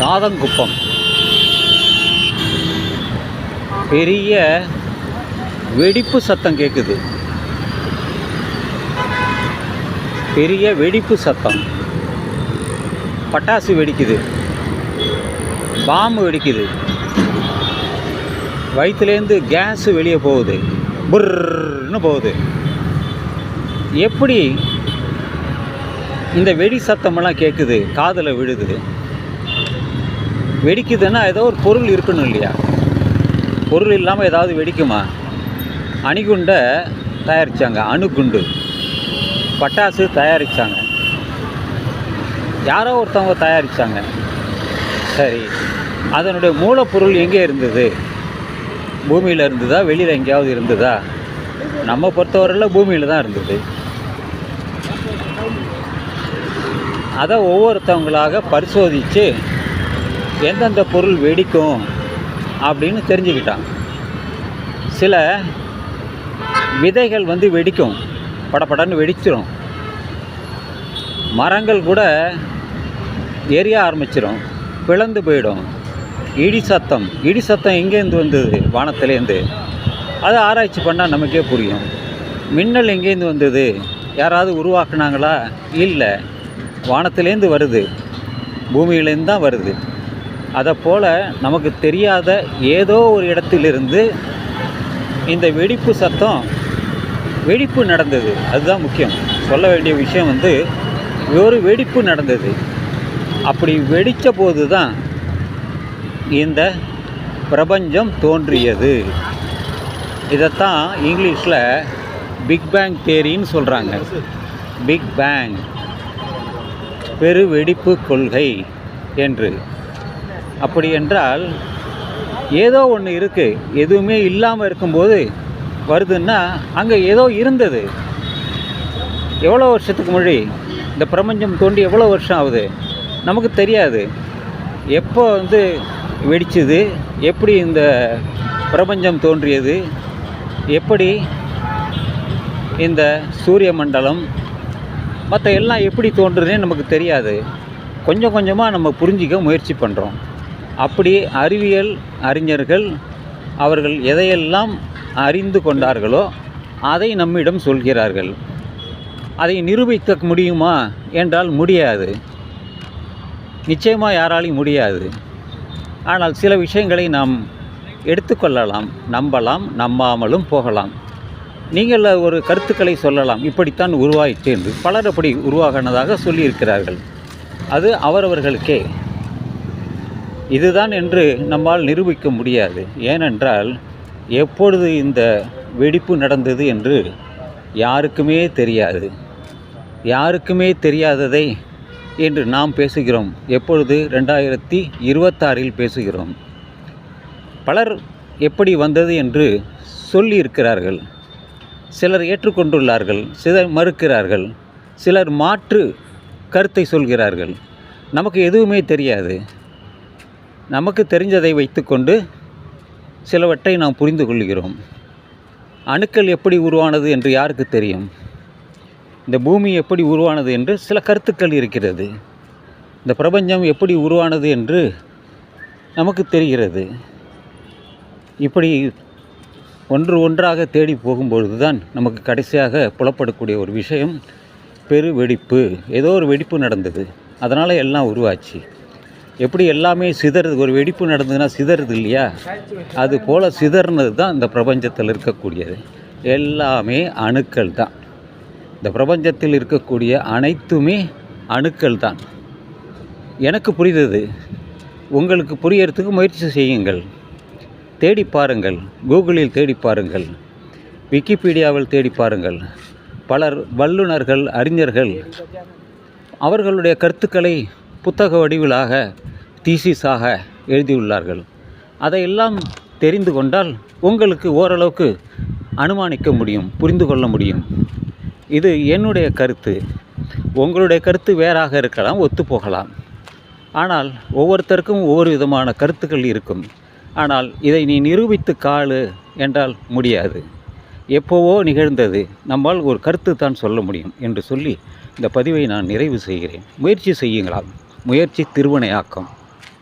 சாதங்குப்பம் பெரிய வெடிப்பு சத்தம் கேட்குது பெரிய வெடிப்பு சத்தம். பட்டாசு வெடிக்குது. பாம்பு வெடிக்குது. வயிற்றுலேருந்து கேஸு வெளியே போகுது. புர்ன்னு போகுது. எப்படி இந்த வெடி சத்தமெல்லாம் கேட்குது காதில் விழுது வெடிக்குதுன்னா ஏதோ ஒரு பொருள் இருக்கணும் இல்லையா? பொருள் இல்லாமல் ஏதாவது வெடிக்குமா? அணுகுண்டை தயாரித்தாங்க அணுகுண்டு. பட்டாசு தயாரித்தாங்க யாரோ ஒருத்தவங்க தயாரித்தாங்க சரி அதனுடைய மூலப்பொருள் எங்கே இருந்தது? பூமியில் இருந்ததா? வெளியில் எங்கேயாவது இருந்ததா? நம்ம பொறுத்தவரையில் பூமியில் தான் இருந்தது. அதை ஒவ்வொருத்தவங்களாக பரிசோதித்து எந்தெந்த பொருள் வெடிக்கும் அப்படின்னு தெரிஞ்சுக்கிட்டான். சில விதைகள் வந்து வெடிக்கும். படப்படன்னு வெடிச்சிரும். மரங்கள் கூட எரிய ஆரம்பிச்சிடும் பிளந்து போயிடும். இடி சத்தம். இடி சத்தம் எங்கேருந்து வந்தது? வானத்துலேருந்து. அதை ஆராய்ச்சி பண்ணால் நமக்கே புரியும். மின்னல் எங்கேருந்து வந்தது? யாராவது உருவாக்குனாங்களா? இல்லை. வானத்துலேருந்து வருது. பூமியிலேருந்து தான் வருது. அதை போல் நமக்கு தெரியாத ஏதோ ஒரு இடத்திலிருந்து இந்த வெடிப்பு சத்தம் வெடிப்பு நடந்தது. அதுதான் முக்கியம். சொல்ல வேண்டிய விஷயம் வந்து ஒரு வெடிப்பு நடந்தது. அப்படி வெடித்த போது தான் இந்த பிரபஞ்சம் தோன்றியது. இதைத்தான் இங்கிலீஷில் பிக் பேங் தேரின்னு சொல்கிறாங்க பிக் பேங். பெரு வெடிப்பு கொள்கை என்று. அப்படி என்றால் ஏதோ ஒன்று இருக்குது எதுவுமே இல்லாமல் இருக்கும்போது வருதுன்னா அங்கே ஏதோ இருந்தது. எவ்வளோ வருஷத்துக்கு முன்னாடி இந்த பிரபஞ்சம் தோண்டி எவ்வளோ வருஷம் ஆகுது? நமக்கு தெரியாது. எப்போ வந்து வெடிச்சது? எப்படி இந்த பிரபஞ்சம் தோன்றியது? எப்படி இந்த சூரிய மண்டலம் மற்ற எல்லாம் எப்படி தோன்றுதுன்னு நமக்கு தெரியாது. கொஞ்சம் கொஞ்சமாக நம்ம புரிஞ்சிக்க முயற்சி பண்ணுறோம் அப்படி அறிவியல் அறிஞர்கள் அவர்கள் எதையெல்லாம் அறிந்து கொண்டார்களோ அதை நம்மிடம் சொல்கிறார்கள். அதை நிரூபிக்க முடியுமா என்றால் முடியாது. நிச்சயமாக யாராலையும் முடியாது. ஆனால் சில விஷயங்களை நாம் எடுத்துக்கொள்ளலாம் நம்பலாம் நம்பாமலும் போகலாம். நீங்கள் ஒரு கருத்துக்களை சொல்லலாம் இப்படித்தான் உருவாயிற்று என்று பலர் அப்படி உருவாகினதாக சொல்லியிருக்கிறார்கள். அது அவரவர்களுக்கே இதுதான் என்று நம்மால் நிரூபிக்க முடியாது. ஏனென்றால் எப்பொழுது இந்த வெடிப்பு நடந்தது என்று யாருக்குமே தெரியாது. யாருக்குமே தெரியாததை என்று நாம் பேசுகிறோம். எப்பொழுது? ரெண்டாயிரத்தி இருபத்தாறில் பேசுகிறோம். பலர் எப்படி வந்தது என்று சொல்லியிருக்கிறார்கள். சிலர் ஏற்றுக்கொண்டுள்ளார்கள் சிலர் மறுக்கிறார்கள் சிலர் மாற்று கருத்தை சொல்கிறார்கள். நமக்கு எதுவுமே தெரியாது. நமக்கு தெரிஞ்சதை வைத்துக்கொண்டு சிலவற்றை நாம் புரிந்து கொள்கிறோம். அணுக்கள் எப்படி உருவானது என்று யாருக்கு தெரியும்? இந்த பூமி எப்படி உருவானது என்று சில கருத்துக்கள் இருக்கிறது. இந்த பிரபஞ்சம் எப்படி உருவானது என்று நமக்கு தெரிகிறது. இப்படி ஒன்று ஒன்றாக தேடி போகும்பொழுது தான் நமக்கு கடைசியாக புலப்படக்கூடிய ஒரு விஷயம் பெரு வெடிப்பு ஏதோ ஒரு வெடிப்பு நடந்தது. அதனால் எல்லாம் உருவாச்சு. எப்படி எல்லாமே சிதறது ஒரு வெடிப்பு நடந்ததுன்னா சிதறது இல்லையா? அது போல் சிதறினது தான் இந்த பிரபஞ்சத்தில் இருக்கக்கூடியது. எல்லாமே அணுக்கள் தான். இந்த பிரபஞ்சத்தில் இருக்கக்கூடிய அனைத்துமே அணுக்கள் தான். எனக்கு புரிந்தது. உங்களுக்கு புரியறதுக்கு முயற்சி செய்யுங்கள். தேடி பாருங்கள். கூகுளில் தேடி பாருங்கள். விக்கிபீடியாவில் தேடி பாருங்கள். பலர் வல்லுநர்கள் அறிஞர்கள் அவர்களுடைய கருத்துக்களை புத்தக வடிவிலாக தீசிஸாக எழுதியுள்ளார்கள். அதையெல்லாம் தெரிந்து கொண்டால் உங்களுக்கு ஓரளவுக்கு அனுமானிக்க முடியும் புரிந்து கொள்ள முடியும். இது என்னுடைய கருத்து. உங்களுடைய கருத்து வேறாக இருக்கலாம் ஒத்துப்போகலாம் ஆனால் ஒவ்வொருத்தருக்கும் ஒவ்வொரு விதமான கருத்துக்கள் இருக்கும். ஆனால் இதை நீ நிரூபித்து காலு என்றால் முடியாது. எப்போவோ நிகழ்ந்தது. நம்மால் ஒரு கருத்து தான் சொல்ல முடியும் என்று சொல்லி இந்த பதிவை நான் நிறைவு செய்கிறேன். முயற்சி செய்யுங்களாம். முயற்சி திருவனையாக்கம்.